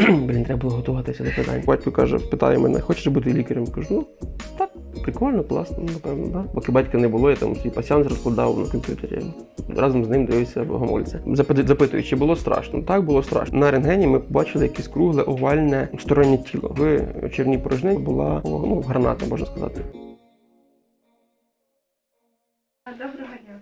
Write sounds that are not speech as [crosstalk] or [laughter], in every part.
[clears throat] Блін, треба було готуватися до питань. Батько каже, питає мене, хочеш бути лікарем? Кажу, ну так, прикольно, класно, напевно, да. Поки батька не було, я там свій пасіанс розкладав на комп'ютері. Разом з ним дивився богомольця. Запитую, чи було страшно? Так, було страшно. На рентгені ми побачили якесь кругле овальне стороннє тіло. В червній порожнині була ну, граната, можна сказати. Доброго дня.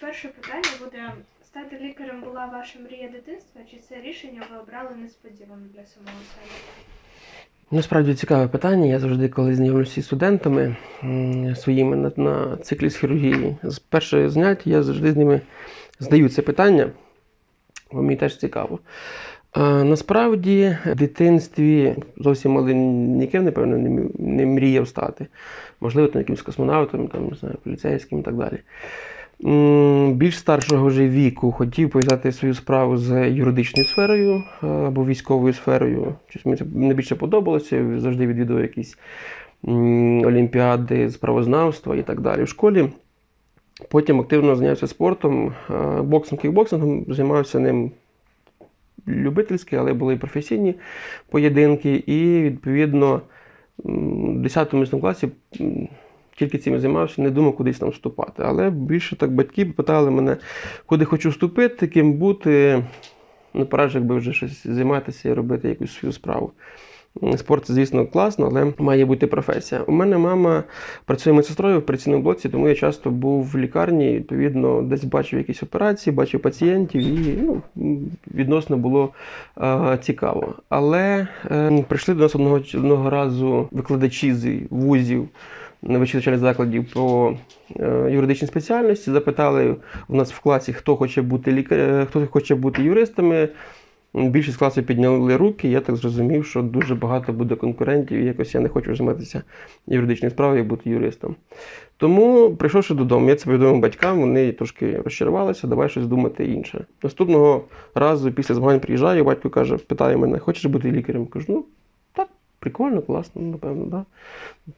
Перше питання буде: стати лікарем була ваша мрія дитинства, чи це рішення ви обрали несподівано для самого себе? Насправді цікаве питання. Я завжди, коли знайомлюся зі студентами своїми на, на циклі з хірургії, з першого заняття я завжди з ними здаю це питання, бо мені теж цікаво. А, насправді, в дитинстві зовсім малим ніким, напевно, не мріяв стати. Можливо, там якимось космонавтом, там, не знаю, поліцейським і так далі. Більш старшого вже віку хотів пов'язати свою справу з юридичною сферою е, або військовою сферою. Щось мені це найбільше подобалося. Завжди відвідував якісь олімпіади з правознавства і так далі в школі. Потім активно зайнявся спортом, е, боксом, кікбоксингом, займався ним любительськи, але були і професійні поєдинки. І відповідно в 10 класі тільки цим займався, не думав кудись там вступати. Але більше так батьки питали мене, куди хочу вступити, ким бути. Ну, пора ж якби вже щось займатися і робити якусь свою справу. Спорт, звісно, класно, але має бути професія. У мене мама працює медсестрою в операційному блоці, тому я часто був в лікарні, відповідно, десь бачив якісь операції, бачив пацієнтів, і ну, відносно було е, цікаво. Але е, прийшли до нас одного, одного разу викладачі з вузів вищих навчальних закладів по е, юридичній спеціальності, запитали в нас в класі, хто хоче бути лікар, е, хто хоче бути юристами. Більшість класу підняли руки, я так зрозумів, що дуже багато буде конкурентів, і якось я не хочу займатися юридичною справою і бути юристом. Тому, прийшовши додому, я це повідомив батькам, вони трошки розчарувалися, давай щось думати інше. Наступного разу після змагань приїжджаю, батько каже, питає мене, хочеш бути лікарем? Кажу, ну прикольно, класно, напевно, да.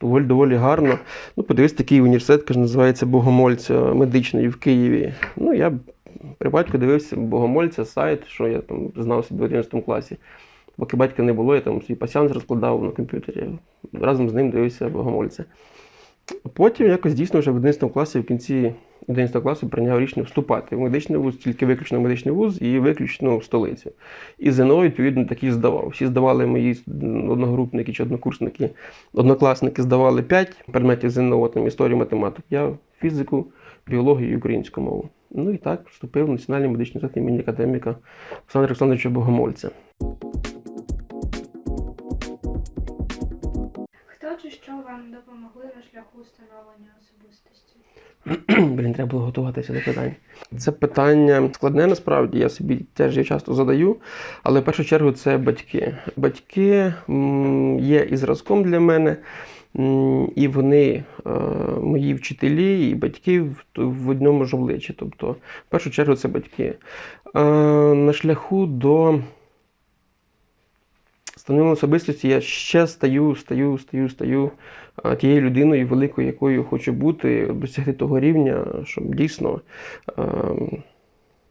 Доволі доволі гарно. Ну, подивись, такий університет, каже, називається Богомольця медичний в Києві. Ну, я при батьку дивився Богомольця, сайт, що я там знав собі в 11 класі. Поки батька не було, я там свій пасіанс розкладав на комп'ютері. Разом з ним дивився Богомольця. Потім якось дійсно вже в 11 класі, в кінці 11 класу прийняв рішення вступати в медичний вуз, тільки виключно медичний вуз і виключно в столицю. І ЗНО, відповідно, такі здавав. Всі здавали мої одногрупники чи однокурсники, однокласники здавали 5 предметів ЗНО, там історію, математику. Я фізику, біологію і українську мову. Ну і так вступив в Національний медичний університет імені академіка Олександра Олександровича Богомольця. Хто чи що вам допомогли на шляху встановлення особистості? [clears throat] Блін, треба було готуватися до питань. Це питання складне насправді, я собі теж його часто задаю. Але в першу чергу це батьки. Батьки є і зразком для мене, і вони е, мої вчителі, і батьки в, в одному ж обличчі. Тобто, в першу чергу, це батьки. Е, на шляху до становлення особистості я ще стаю, стаю, стаю, стаю тією людиною великою, якою хочу бути, досягти того рівня, щоб дійсно,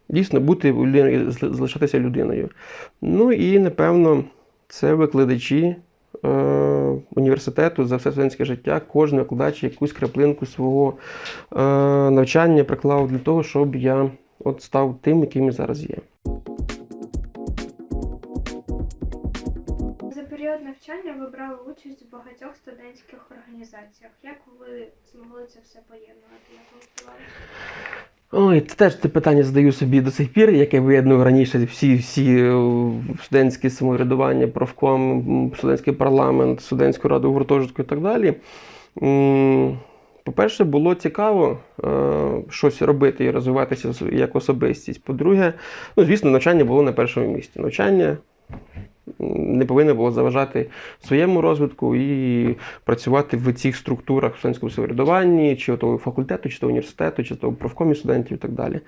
дійсно бути залишатися людиною. Ну і напевно, це викладачі. Університету за все студентське життя кожен викладач якусь краплинку свого навчання приклав для того, щоб я от став тим, яким я зараз є. Навчання ви брали участь в багатьох студентських організаціях. Як ви змогли це все поєднувати? Як? Ой, це теж це питання задаю собі до сих пір, яке виєднував раніше всі, всі е, студентські самоврядування, профком, студентський парламент, студентську раду гуртожитку і так далі. По-перше, було цікаво е, щось робити і розвиватися як особистість. По-друге, ну, звісно, навчання було на першому місці. Навчання не повинно було заважати своєму розвитку і працювати в цих структурах в студентському самоврядуванні, чи то факультету, чи то університету, чи то в профкомі студентів і так далі.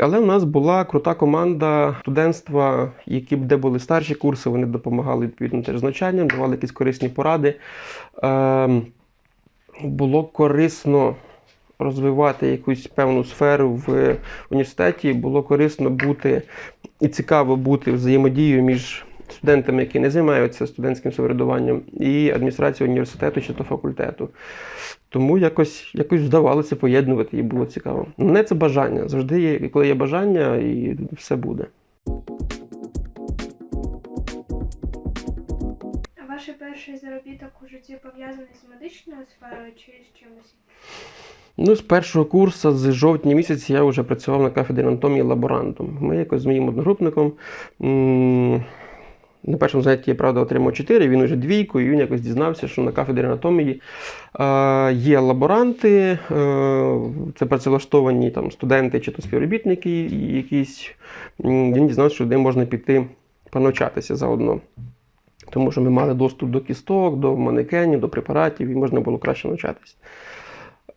Але в нас була крута команда студентства, які де були старші курси, вони допомагали відповідно теж з навчанням, давали якісь корисні поради. Ем, Було корисно розвивати якусь певну сферу в університеті, було корисно бути і цікаво бути взаємодією між студентами, які не займаються студентським самоврядуванням, і адміністрацією університету чи то факультету. Тому якось, якось вдавалося поєднувати і було цікаво. Не це бажання. Завжди є, коли є бажання, і все буде. А ваш перший заробіток у житті пов'язаний з медичною сферою чи з чимось? Ну, з першого курсу, з жовтня місяця, я вже працював на кафедрі анатомії лаборантом. Ми якось з моїм одногрупником. м, На першому занятті я правда отримав 4, він уже двійку, і він якось дізнався, що на кафедрі анатомії е, є лаборанти, е, це працевлаштовані там, студенти чи то співробітники якісь. Він дізнався, що де можна піти понавчатися заодно. Тому що ми мали доступ до кісток, до манекенів, до препаратів, і можна було краще навчатись.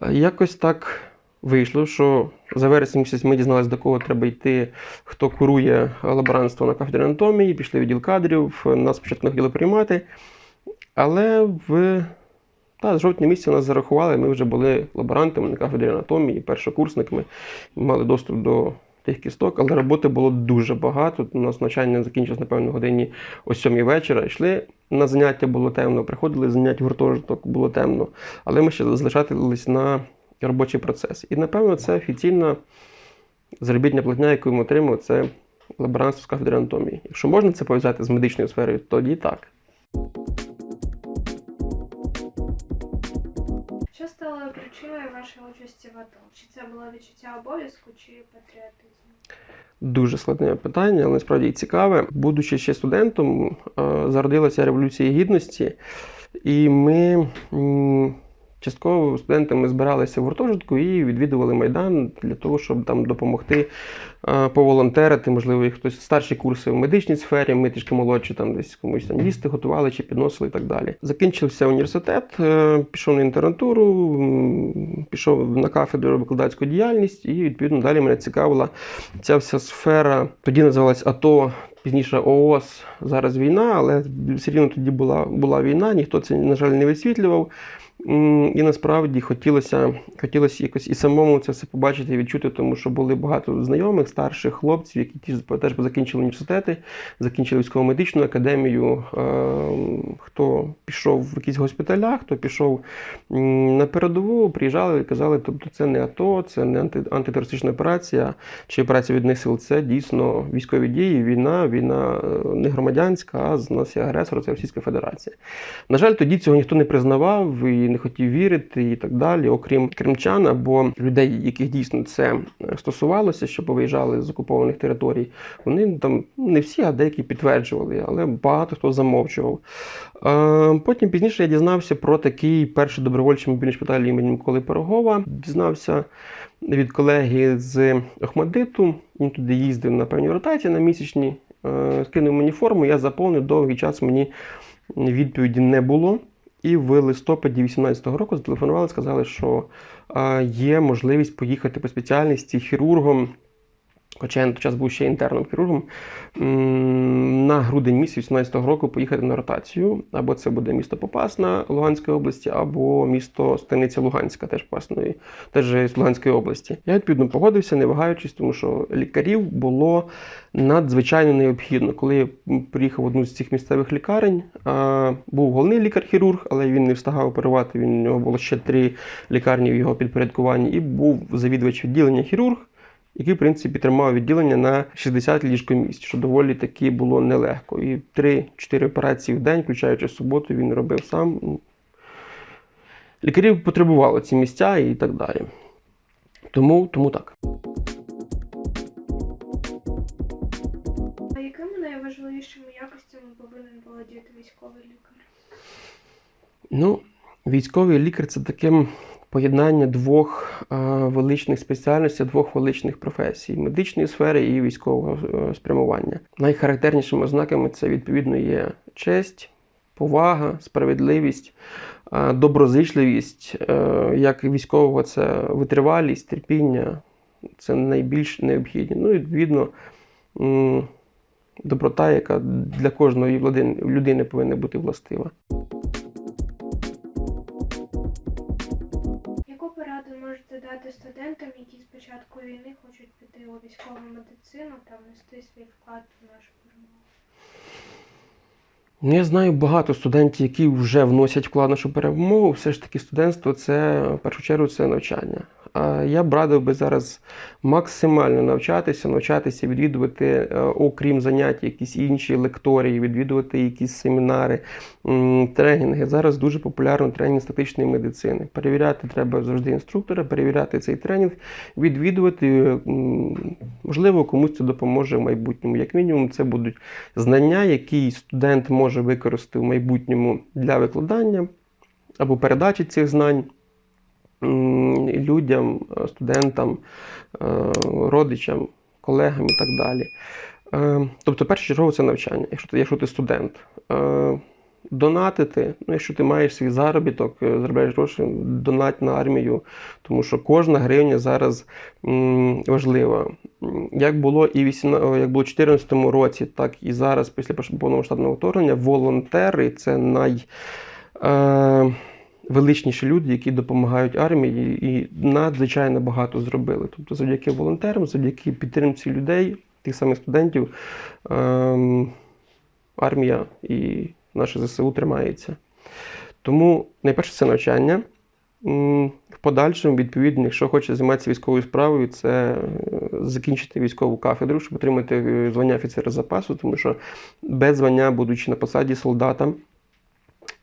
Е, Якось так вийшло, що за вересень місяць ми дізналися, до кого треба йти, хто курує лаборантство на кафедрі анатомії, пішли в відділ кадрів, нас спочатку не хотіли приймати. Але в та, з жовтня нас зарахували, ми вже були лаборантами на кафедрі анатомії, першокурсниками, мали доступ до тих кісток, але роботи було дуже багато. У нас навчання закінчилось, напевно, годині о 7 вечора. Йшли на заняття, було темно, приходили занять гуртожиток, було темно. Але ми ще залишались на робочий процес. І, напевно, це офіційна заробітня платня, яку ми отримали, це лаборантство з кафедри анатомії. Якщо можна це пов'язати з медичною сферою, тоді так. Що стало причиною вашої участі в АТО? Чи це було відчуття обов'язку чи патріотизм? Дуже складне питання, але насправді і цікаве. Будучи ще студентом, е, зародилася революція гідності, і ми частково студентами збиралися в гуртожитку і відвідували майдан для того, щоб там допомогти поволонтерити. Можливо, і хтось старші курси в медичній сфері, ми трішки молодші, там десь комусь там їсти готували чи підносили і так далі. Закінчився університет, е, пішов на інтернатуру, пішов на кафедру викладацьку діяльність, і відповідно далі мене цікавила ця вся сфера. Тоді називалась АТО. Пізніше ООС, зараз війна, але все рівно тоді була, була війна, ніхто це, на жаль, не висвітлював. І насправді хотілося, хотілося якось і самому це все побачити і відчути, тому що були багато знайомих, старших хлопців, які теж закінчили університети, закінчили військово-медичну академію. Е, Хто пішов в якісь госпіталя, хто пішов на передову, приїжджали і казали, тобто це не АТО, це не анти, антитерористична операція чи операція відних сил, це дійсно військові дії, війна, війна е, не громадянська, а з нас є агресор, це Російська Федерація. На жаль, тоді цього ніхто не признавав і не хотів вірити, і так далі, окрім кримчан або людей, яких дійсно це е, стосувалося, що повиїжджали з окупованих територій. Вони там не всі, а деякі підтверджували, але багато хто замовчував. Е, Потім пізніше я дізнався про такий перший добровольчий мобільний шпиталь імені Миколи Пирогова. Дізнався від колеги з Охмадиту. Він туди їздив на певні ротації на місячні. Е, Скинув мені форму, я заповнив довгий час мені відповіді не було. І в листопаді 2018 року зателефонували, сказали, що е, є можливість поїхати по спеціальності хірургом. Хоча я на той час був ще інтерном хірургом, на грудень місяць 2018 року поїхати на ротацію. Або це буде місто Попасна Луганської області, або місто Станиця Луганська, теж Попасної, теж з Луганської області. Я відповідно погодився, не вагаючись, тому що лікарів було надзвичайно необхідно. Коли я приїхав в одну з цих місцевих лікарень, був головний лікар-хірург, але він не встигав оперувати. Він у нього було ще три лікарні в його підпорядкуванні, і був завідувач відділення хірург який, в принципі, тримав відділення на 60 ліжкомісць, що доволі таки було нелегко. І 3-4 операції в день, включаючи суботу, він робив сам. Лікарів потребували ці місця і так далі. Тому, тому так. А якими найважливішими якостями повинен володіти військовий лікар? Ну, військовий лікар це таке поєднання двох е, величних спеціальностей, двох величних професій медичної сфери і військового е, спрямування. Найхарактернішими ознаками це відповідно є честь, повага, справедливість, е, доброзичливість. Як військового, це витривалість, терпіння. Це найбільш необхідні. Ну, відповідно. Доброта, яка для кожної людини повинна бути властива. Порадити студентам, які з початку війни хочуть піти у військову медицину та внести свій вклад в нашу перемогу? Ну, Я знаю багато студентів, які вже вносять вклад в нашу перемогу. Все ж таки, студентство це в першу чергу це навчання. Я б радив би зараз максимально навчатися, навчатися відвідувати, е, окрім занять, якісь інші лекторії, відвідувати якісь семінари, тренінги. Зараз дуже популярно тренінг статичної медицини. Перевіряти треба завжди інструктора, перевіряти цей тренінг, відвідувати. Можливо, комусь це допоможе в майбутньому. Як мінімум, це будуть знання, які студент може використати в майбутньому для викладання або передачі цих знань людям, студентам, е, родичам, колегам і так далі. Е, Тобто, першочергово це навчання, якщо ти, якщо ти студент. Е, Донатити, ну, якщо ти маєш свій заробіток, заробляєш гроші, донать на армію, тому що кожна гривня зараз важлива. Як було і 18, як було у 2014 році, так і зараз, після повномасштабного вторгнення, волонтери це най. Величніші люди, які допомагають армії, і надзвичайно багато зробили. Тобто, завдяки волонтерам, завдяки підтримці людей, тих самих студентів, ем, армія і наше ЗСУ тримається. Тому найперше це навчання. В подальшому, відповідно, якщо хоче займатися військовою справою, це е, закінчити військову кафедру, щоб отримати е, звання офіцера запасу, тому що без звання, будучи на посаді солдата,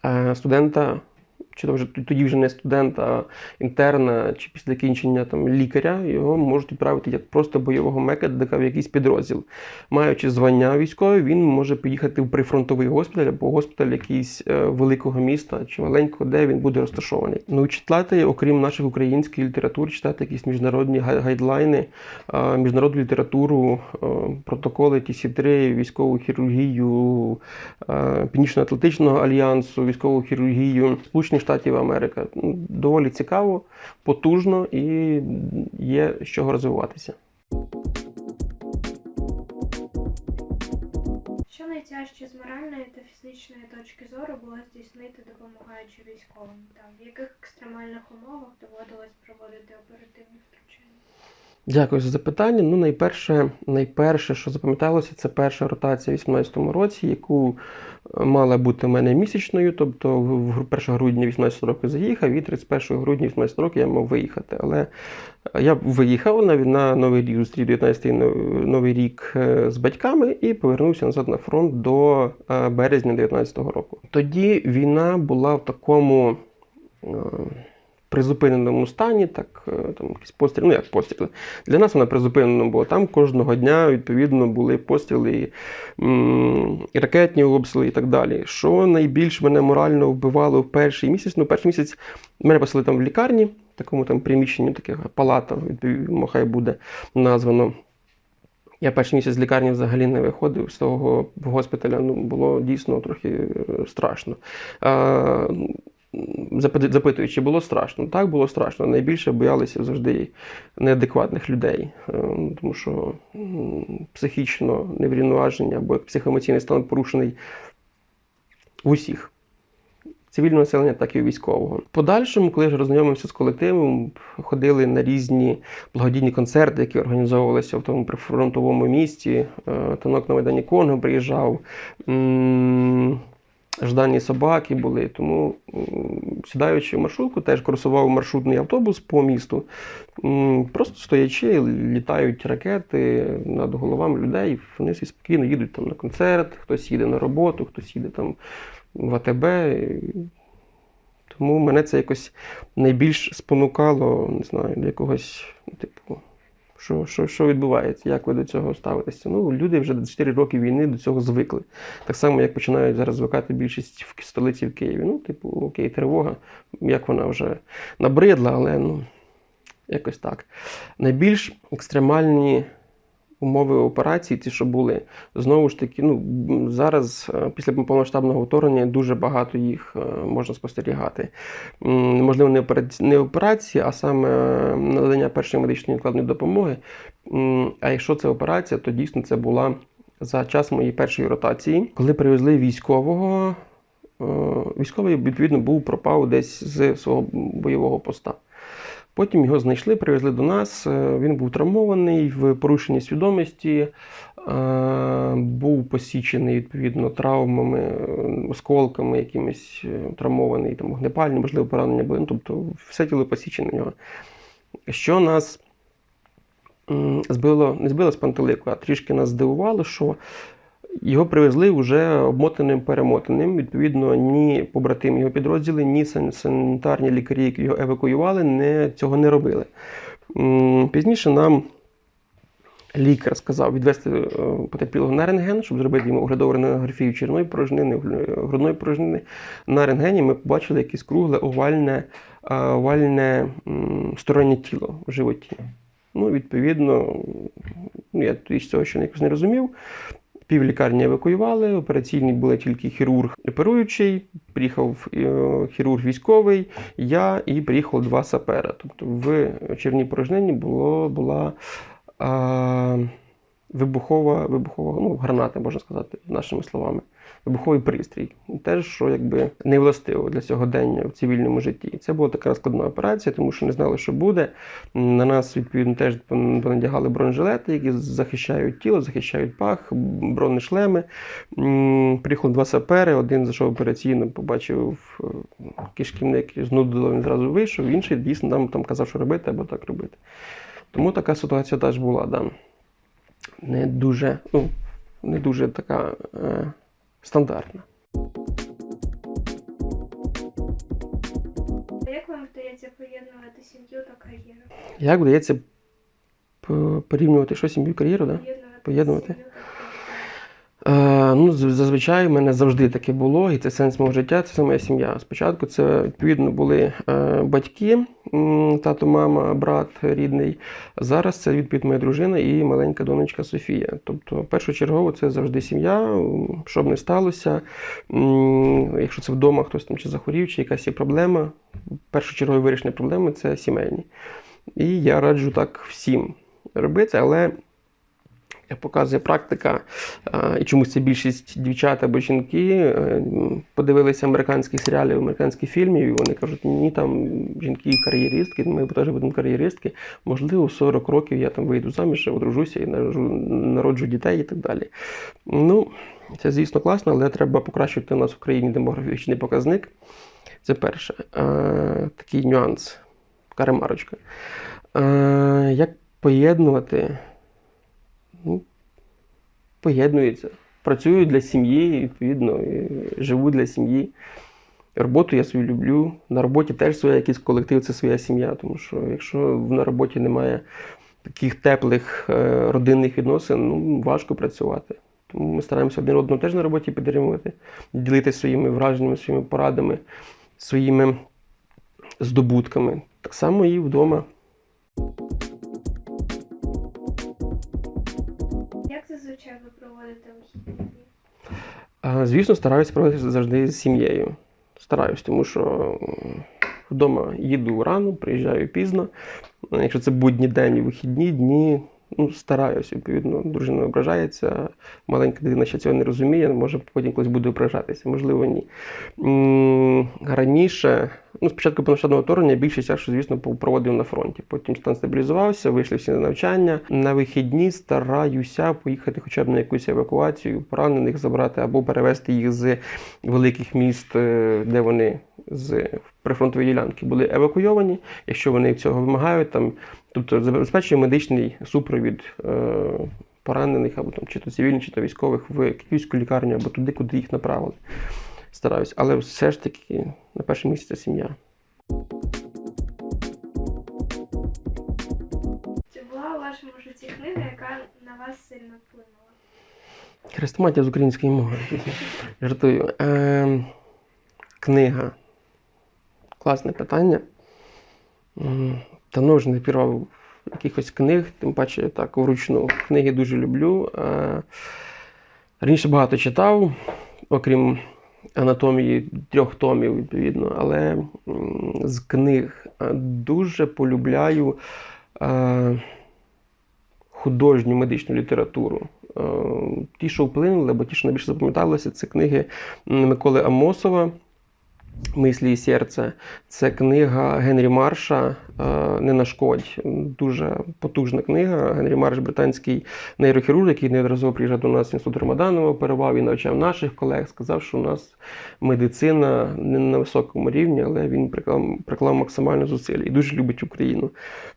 е, студента, чи то вже тоді вже не студента, а інтерна, чи після закінчення там, лікаря, його можуть відправити як просто бойового медика в якийсь підрозділ. Маючи звання військове, він може поїхати в прифронтовий госпіталь або госпіталь якийсь е, великого міста чи маленького, де він буде розташований. Ну, читати, окрім наших української літератури, читати якісь міжнародні гайдлайни, міжнародну літературу, е, протоколи ТС-3, військову хірургію, е, Північно-Атлантичного альянсу, військову хірургію Сполучених Штатів Америки. Ну, Доволі цікаво, потужно і є з чого розвиватися. Що найтяжче з моральної та фізичної точки зору було здійснити, допомагаючи військовим? Там в яких екстремальних умовах доводилось проводити оперативні втручання? Дякую за запитання. Ну, найперше, найперше, що запам'яталося, це перша ротація у 2018 році, яку е, мала бути в мене місячною. Тобто, в в 1 грудня 18 року заїхав, і 31 грудня 18 року я мав виїхати. Але е, я виїхав на, на Новий рік, зустрів 19-й Новий рік е, з батьками і повернувся назад на фронт до березня 19-го року. Тоді війна була в такому. Призупиненому стані, так е, там якісь постріли, ну як постріли. Для нас вона призупинена була. Там кожного дня відповідно були постріли, і, ракетні обстріли і так далі. Що найбільш мене морально вбивало в перший місяць? Ну, перший місяць мене посили там в лікарні, в такому там приміщенні, таке палата, хай буде названо. Я перший місяць з лікарні взагалі не виходив з того госпіталя. Ну, було дійсно трохи е, страшно. А, запитують, чи було страшно? Так, було страшно. Найбільше боялися завжди неадекватних людей, Е, тому що психічно неврівноваження або психоемоційний стан порушений в усіх. Цивільного населення, так і військового. Подальшому, коли вже роззнайомився з колективом, ходили на різні благодійні концерти, які організовувалися в тому прифронтовому місті. Е, Танок на Майдані Конго приїжджав. Ждані собаки були, тому сідаючи в маршрутку, теж курсував маршрутний автобус по місту. Просто стоячи, літають ракети над головами людей. Вони всі спокійно їдуть там на концерт, хтось їде на роботу, хтось їде там в АТБ. Тому мене це якось найбільш спонукало, не знаю, до якогось, типу, що, що, що відбувається, як ви до цього ставитеся. Ну, люди вже 4 роки війни до цього звикли. Так само, як починають зараз звикати більшість в столиці в Києві. Ну, типу, окей, тривога, як вона вже набридла, але ну, якось так. Найбільш екстремальні умови операції, ті, що були, знову ж таки, ну, зараз е, після повномасштабного вторгнення дуже багато їх е, можна спостерігати. Можливо, не операції, а саме е, надання першої медичної складної допомоги. А якщо це операція, то дійсно це була за час моєї першої ротації, коли привезли військового. Військовий, відповідно, був пропав десь з свого бойового поста. Потім його знайшли, привезли до нас. Е, Він був травмований в порушенні свідомості, е, був посічений відповідно травмами, е, осколками, якимись травмований, там вогнепальні, можливо, поранення були. Ну, тобто все тіло посічене нього. Що нас збило, не збило з пантелику, а трішки нас здивувало, що його привезли вже обмотаним перемотаним. Відповідно, ні побратим його підрозділи, ні санітарні лікарі, які його евакуювали, не, цього не робили. Пізніше нам лікар сказав відвести е, потерпілого на рентген, щоб зробити йому оглядову рентгенографію черної порожнини, грудної порожнини. На рентгені ми побачили якесь кругле овальне, е, овальне стороннє тіло в животі. Ну, відповідно, я з цього ще якось не розумів. Пів лікарні евакуювали, операційні були тільки хірург оперуючий, приїхав е, хірург військовий, я і приїхало два сапера. Тобто в червній порожнині було, була а, вибухова, вибухова ну, граната, можна сказати, нашими словами. Вибуховий пристрій. Те, що якби не властиво для сьогодення в цивільному житті. Це була така складна операція, тому що не знали, що буде. На нас, відповідно, теж понадягали бронежилети, які захищають тіло, захищають пах, бронешлеми. Приїхали два сапери, один зайшов операційно, побачив е, кишківник, знудило, він зразу вийшов, інший дійсно нам там казав, що робити або так робити. Тому така ситуація теж була, да. Не дуже, ну, не дуже така е, стандартна. А як вам вдається поєднувати сім'ю та кар'єру? Як вдається порівнювати що сім'ю і кар'єру, да? Поєднувати, Поєднувати? сім'ю та кар'єру. Е, ну, зазвичай в мене завжди таке було, і це сенс мого життя, це моя сім'я. Спочатку це відповідно були е, батьки, тато, мама, брат рідний. Зараз це відповідь моя дружина і маленька донечка Софія. Тобто, першочергово це завжди сім'я, що б не сталося. Якщо це вдома хтось там чи захворів, чи якась є проблема, першочергове вирішення проблеми це сімейні. І я раджу так всім робити, але як показує практика, і чомусь це більшість дівчат або жінки е, подивилися американських серіалів, американських фільмів, і вони кажуть, ні, там жінки кар'єристки, ми теж будемо кар'єристки. Можливо, в 40 років я там вийду заміж, одружуся і народжу, дітей і так далі. Ну, це, звісно, класно, але треба покращити у нас в країні демографічний показник. Це перше. Е, такий нюанс, така ремарочка. Е, як поєднувати? Ну, поєднуються. Працюю для сім'ї, відповідно, і живу для сім'ї. Роботу я свою люблю. На роботі теж своя якийсь колектив, це своя сім'я. Тому що якщо на роботі немає таких теплих е, родинних відносин, ну, важко працювати. Тому ми стараємося один одного теж на роботі підтримувати, ділитися своїми враженнями, своїми порадами, своїми здобутками. Так само і вдома. Ви проводите вихідні дні? Звісно, стараюся проводити завжди з сім'єю. Стараюсь, тому що вдома їду рано, приїжджаю пізно. Якщо це будні день і вихідні дні, ну, стараюсь, відповідно, дружина ображається, маленька дитина ще цього не розуміє, може потім колись буде ображатися, можливо, ні. Раніше, ну, спочатку повномасштабного вторгнення більшість часу, звісно, проводив на фронті. Потім стан стабілізувався, вийшли всі на навчання. На вихідні стараюся поїхати хоча б на якусь евакуацію, поранених забрати або перевезти їх з великих міст, е, де вони з прифронтової ділянки були евакуйовані, якщо вони цього вимагають, там, тобто забезпечує медичний супровід е, поранених або там чи то цивільних, чи то військових в київську лікарню або туди, куди їх направили. Стараюсь, але все ж таки на перше місце це сім'я. Чи була у вашому житті книга, яка на вас сильно вплинула? Хрестоматія з української мови. Жартую. Е, книга. Класне питання. М, Давно вже не пірвав якихось книг, тим паче так вручну. Книги дуже люблю. Е, раніше багато читав, окрім анатомії трьох томів, відповідно, але з книг е, дуже полюбляю. Е, художню медичну літературу. Ті, що вплинули, або ті, що найбільше запам'яталися, це книги Миколи Амосова. Мислі і серце. Це книга Генрі Марша е, Не нашкодь. Дуже потужна книга. Генрі Марш, британський нейрохірург, який неодноразово приїжджав до нас в інститут Ромаданова, оперував і навчав наших колег. Сказав, що у нас медицина не на високому рівні, але він приклав, приклав максимально зусиль і дуже любить Україну.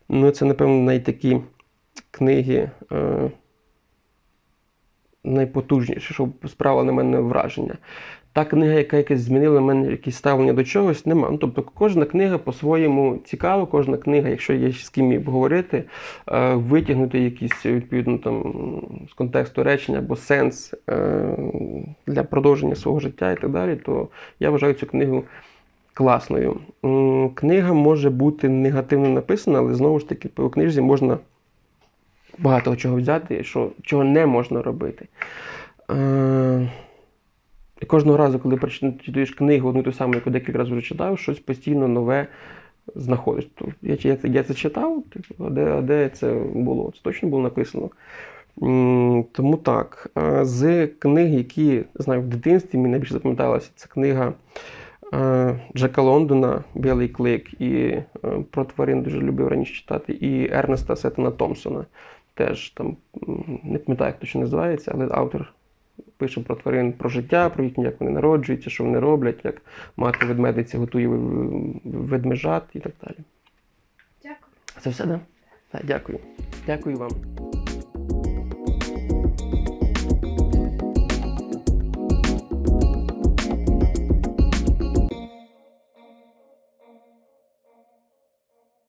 Ну, це, напевно, найтакі книги. Е, найпотужніше, що справила на мене враження. Та книга, яка якось змінила в мене якісь ставлення до чогось, нема. Ну, тобто кожна книга по-своєму цікава, кожна книга, якщо є з ким її поговорити, е, витягнути якісь відповідно там з контексту речення або сенс е, для продовження свого життя і так далі, то я вважаю цю книгу класною. Книга може бути негативно написана, але знову ж таки по книжці можна багато чого взяти, що, чого не можна робити. І кожного разу, коли прочитаєш книгу, одну ту саму, яку декілька разів вже читав, щось постійно нове знаходиш. Я, я, я це читав, типу, а де, а де це було? Це точно було написано. Тому так. З книг, які знаю, в дитинстві мені найбільше запам'яталася, це книга Джека Лондона Білий клик і е, про тварин дуже любив раніше читати, і Ернеста Сеттона Томпсона. Теж там не пам'ятаю, як точно називається, але автор пише про тварин, про життя, про їхнє, як вони народжуються, що вони роблять, як мати ведмедиці готує ведмежат і так далі. Дякую. Це все, да? Так, дякую. Дякую вам.